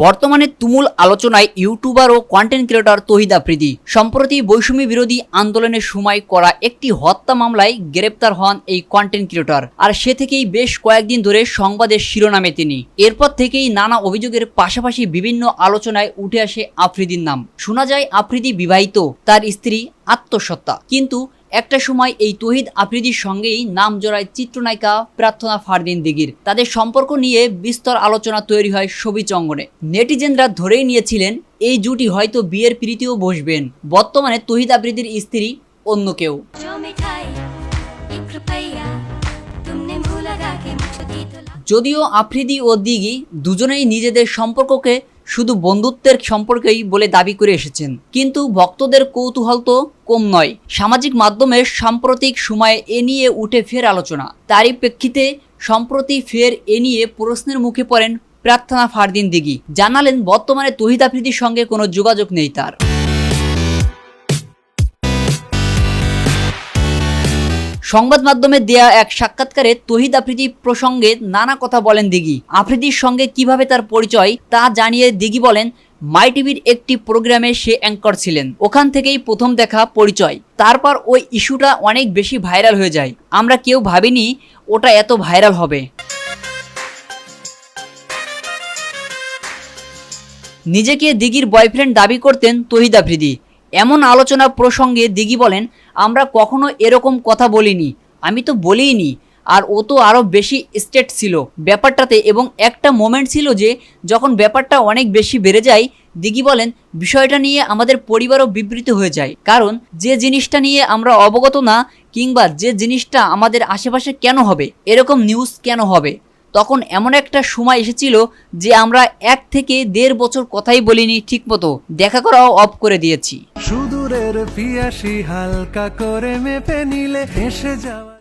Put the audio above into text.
বর্তমানে তুমুল আলোচনায় ইউটিউবার ও কন্টেন্ট ক্রিয়েটর তহিদ আফ্রিদি সম্প্রতি বৈষম্য বিরোধী আন্দোলনের সময় করা একটি হত্যা মামলায় গ্রেপ্তার হন এই কন্টেন্ট ক্রিয়েটর আর সে থেকেই বেশ কয়েকদিন ধরে সংবাদের শিরোনামে তিনি। এরপর থেকেই নানা অভিযোগের পাশাপাশি বিভিন্ন আলোচনায় উঠে আসে আফ্রিদির নাম। শোনা যায়, আফ্রিদি বিবাহিত, তার স্ত্রী আত্মসত্তা কিন্তু একটা সময় এই তহিদ আফ্রিদির সঙ্গেই নাম জড়ায় চিত্রনায়িকা প্রার্থনা ফারদিন দিগির। তাদের সম্পর্ক নিয়ে বিস্তর আলোচনা তৈরি হয় ছবি চঙ্গনে। নেটিজেনরা ধরেই নিয়েছিলেন এই জুটি হয়তো বিয়ের প্রীতিও বসবেন। বর্তমানে তহিদ আফ্রিদির স্ত্রী অন্য কেউ। যদিও আফ্রিদি ও দিগি দুজনেই নিজেদের সম্পর্ককে শুধু বন্ধুত্বের সম্পর্কেই বলে দাবি করে এসেছেন। কিন্তু ভক্তদের কৌতূহল তো কম নয়। সামাজিক মাধ্যমে সাম্প্রতিক সময়ে এ নিয়ে উঠে ফের আলোচনা। তারই প্রেক্ষিতে সম্প্রতি ফের এ নিয়ে প্রশ্নের মুখে পড়েন প্রার্থনা ফারদিন দিঘি। জানালেন, বর্তমানে তহিদ আফ্রিদির সঙ্গে কোনো যোগাযোগ নেই তার। সংবাদ মাধ্যমে দেয়া এক সাক্ষাৎকারে তহিদ আফ্রিদি প্রসঙ্গে নানা কথা বলেন দিঘি। আফ্রিদির সঙ্গে কীভাবে তার পরিচয় তা জানিয়ে দিঘি বলেন, মাই টিভির একটি প্রোগ্রামে সে অ্যাঙ্কর ছিলেন। ওখান থেকেই প্রথম দেখা পরিচয়। তারপর ওই ইস্যুটা অনেক বেশি ভাইরাল হয়ে যায়। আমরা কেউ ভাবিনি ওটা এত ভাইরাল হবে। নিজেকে দিঘির বয়ফ্রেন্ড দাবি করতেন তহিদ আফ্রিদি। এমন আলোচনা প্রসঙ্গে দিঘি বলেন, আমরা কখনো এরকম কথা বলিনি। আমি তো বলিনি আর ও তো আরও বেশি স্টেট ছিল। ব্যাপারটাতে এবং একটা মোমেন্ট ছিল যে, যখন ব্যাপারটা অনেক বেশি বেড়ে যায়, দিঘি বলেন, বিষয়টা নিয়ে আমাদের পরিবারও বিবৃত হয়ে যায়। কারণ, যে জিনিসটা নিয়ে আমরা অবগত না, কিংবা যে জিনিসটা আমাদের আশেপাশে কেন হবে? এরকম নিউজ কেন হবে? তখন এমন একটা সময় এসেছিল যে আমরা এক থেকে দেড় বছর কথাই বলিনি ঠিক মতো দেখা করাও অফ করে দিয়েছি। সুদূরের পিয়াসি হালকা করে মেপে নিলে এসে যাওয়া